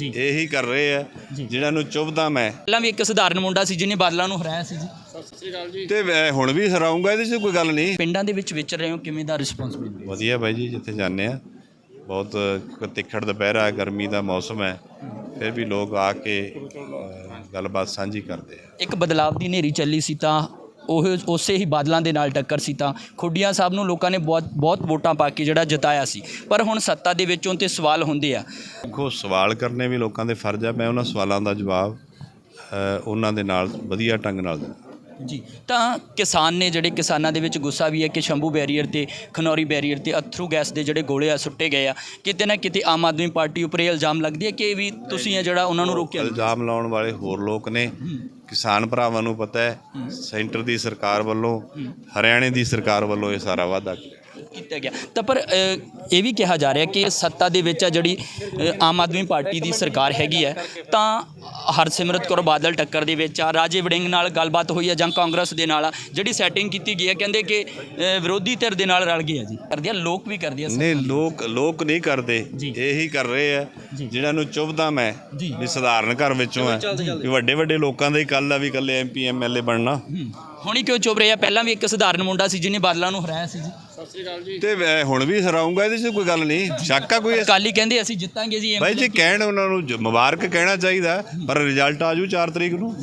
ਜੀ। ਇਹੀ ਕਰ ਰਹੇ ਆ। ਜਿਨ੍ਹਾਂ ਨੂੰ ਚੁਭਦਾ ਮੈਂ। ਪਹਿਲਾਂ ਵੀ ਇੱਕ ਸਧਾਰਨ ਮੁੰਡਾ ਸੀ ਜਿਹਨੇ ਬਾਦਲਾਂ ਨੂੰ ਹਰਾਇਆ ਸੀ ਜੀ। ਤੇ ਮੈਂ ਹੁਣ ਵੀ ਹਰਾਉਂਗਾ ਇਹਦੇ 'ਚ ਕੋਈ ਗੱਲ ਨਹੀਂ। ਪਿੰਡਾਂ ਦੇ ਵਿੱਚ ਵਿਚਰ ਰਹੇ ਹੋ ਕਿਵੇਂ ਦਾ ਰਿਸਪੌਂਸ ਮਿਲ ਰਿਹਾ? ਵਧੀਆ ਬਾਈ ਜੀ ਜਿੱਥੇ ਜਾਂਦੇ ਆ। ਬਹੁਤ ਤਿੱਖੜ ਦੁਪਹਿਰਾ ਗਰਮੀ ਦਾ ਮੌਸਮ ਹੈ। ਫਿਰ ਵੀ ਲੋਕ ਆ ਕੇ ਗੱਲਬਾਤ ਸਾਂਝੀ ਕਰਦੇ ਆ। ਇੱਕ ਬਦਲਾਵ ਦੀ ਹਨੇਰੀ ਚੱਲੀ ਸੀ ਤਾਂ ਉਹ ਉਸੇ ਹੀ ਬਾਦਲਾਂ ਦੇ ਨਾਲ ਟੱਕਰ ਸੀ ਤਾਂ ਖੁੱਡੀਆਂ ਸਾਹਿਬ ਨੂੰ ਲੋਕਾਂ ਨੇ ਬਹੁਤ ਬਹੁਤ ਵੋਟਾਂ ਪਾ ਕੇ ਜਿਹੜਾ ਜਿਤਾਇਆ ਸੀ। ਪਰ ਹੁਣ ਸੱਤਾ ਦੇ ਵਿੱਚੋਂ ਤੇ ਸਵਾਲ ਹੁੰਦੇ ਆ। ਦੇਖੋ, ਸਵਾਲ ਕਰਨੇ ਵੀ ਲੋਕਾਂ ਦੇ ਫਰਜ਼ ਆ, ਮੈਂ ਉਹਨਾਂ ਸਵਾਲਾਂ ਦਾ ਜਵਾਬ ਉਹਨਾਂ ਦੇ ਨਾਲ ਵਧੀਆ ਢੰਗ ਨਾਲ ਦਿੰਦਾ। ਜੀ ਤਾਂ ਕਿਸਾਨ ਨੇ ਜਿਹੜੇ ਕਿਸਾਨਾਂ ਦੇ ਵਿੱਚ ਗੁੱਸਾ ਵੀ ਹੈ ਕਿ ਸ਼ੰਭੂ ਬੈਰੀਅਰ ਤੇ ਖਨੌਰੀ ਬੈਰੀਅਰ ਤੇ ਅਥਰੂ ਗੈਸ ਦੇ ਜਿਹੜੇ ਗੋਲੇ ਆ ਸੁੱਟੇ ਗਏ ਆ ਕਿਤੇ ਨਾ ਕਿਤੇ ਆਮ ਆਦਮੀ ਪਾਰਟੀ ਉੱਪਰ ਇਹ ਇਲਜ਼ਾਮ ਲੱਗਦੀ ਹੈ ਕਿ ਵੀ ਤੁਸੀਂ ਇਹ ਜਿਹੜਾ ਉਹਨਾਂ ਨੂੰ ਰੋਕਿਆ ਇਲਜ਼ਾਮ ਲਾਉਣ ਵਾਲੇ ਹੋਰ ਲੋਕ ਨੇ। ਕਿਸਾਨ ਭਰਾਵਾਂ ਨੂੰ ਪਤਾ ਹੈ ਸੈਂਟਰ ਦੀ ਸਰਕਾਰ ਵੱਲੋਂ ਹਰਿਆਣੇ ਦੀ ਸਰਕਾਰ ਵੱਲੋਂ ਇਹ ਸਾਰਾ ਵਾਅਦਾ ਕੀਤਾ ਗਿਆ। ਤਾਂ ਪਰ ਇਹ ਵੀ ਕਿਹਾ ਜਾ ਰਿਹਾ ਕਿ ਸੱਤਾ ਦੇ ਵਿੱਚ ਆ ਜਿਹੜੀ ਆਮ ਆਦਮੀ ਪਾਰਟੀ ਦੀ ਸਰਕਾਰ ਹੈਗੀ ਹੈ ਤਾਂ ਹਰਸਿਮਰਤ ਕੌਰ ਬਾਦਲ ਟੱਕਰ ਦੇ ਵਿੱਚ ਆ ਰਾਜੇ ਵੜਿੰਗ ਨਾਲ ਗੱਲਬਾਤ ਹੋਈ ਹੈ ਜਾਂ ਕਾਂਗਰਸ ਦੇ ਨਾਲ ਆ ਜਿਹੜੀ ਸੈਟਿੰਗ ਕੀਤੀ ਗਈ ਹੈ ਕਹਿੰਦੇ ਕਿ ਵਿਰੋਧੀ ਧਿਰ ਦੇ ਨਾਲ ਰਲ ਗਏ ਆ ਜੀ ਕਰਦੇ ਆ ਲੋਕ ਵੀ ਕਰਦੇ ਆ ਨਹੀਂ ਲੋਕ ਲੋਕ ਨਹੀਂ ਕਰਦੇ ਜੀ। ਇਹੀ ਕਰ ਰਹੇ ਆ ਜੀ। ਜਿਨ੍ਹਾਂ ਨੂੰ ਚੁਭਦਾ ਮੈਂ ਜੀ। ਵੀ ਸਧਾਰਨ ਘਰ ਵਿੱਚੋਂ ਆ ਵੀ ਵੱਡੇ ਵੱਡੇ ਲੋਕਾਂ ਦਾ ਹੀ ਕੱਲ ਆ ਵੀ ਕੱਲੇ ਐਮਪੀ ਐਮਐਲਏ ਬਣਨਾ ਹੂੰ। ਹੁਣੀ ਕਿਉਂ ਚੁੱਪ ਰਹੇ ਆ ਪਹਿਲਾਂ ਵੀ ਇੱਕ ਸਧਾਰਨ ਮੁੰਡਾ ਸੀ ਜਿਹਨੇ ਬਾਦਲਾਂ ਨੂੰ ਹਰਾਇਆ ਸੀ ਜੀ ਤੇ ਮੈਂ ਹੁਣ ਵੀ ਹਰਾਉਂਗਾ ਇਹਦੇ 'ਚ ਕੋਈ ਗੱਲ ਨਹੀਂ ਸ਼ੱਕ ਆ ਕੋਈ ਅਕਾਲੀ ਕਹਿੰਦੇ ਅਸੀਂ ਜਿੱਤਾਂਗੇ ਜੀ ਭਾਈ ਜੀ ਕਹਿਣ ਉਹਨਾਂ ਨੂੰ ਜ- ਮੁਬਾਰਕ ਕਹਿਣਾ ਚਾਹੀਦਾ ਪਰ ਰਿਜ਼ਲਟ ਆਜੂ 4 ਤਰੀਕ ਨੂੰ।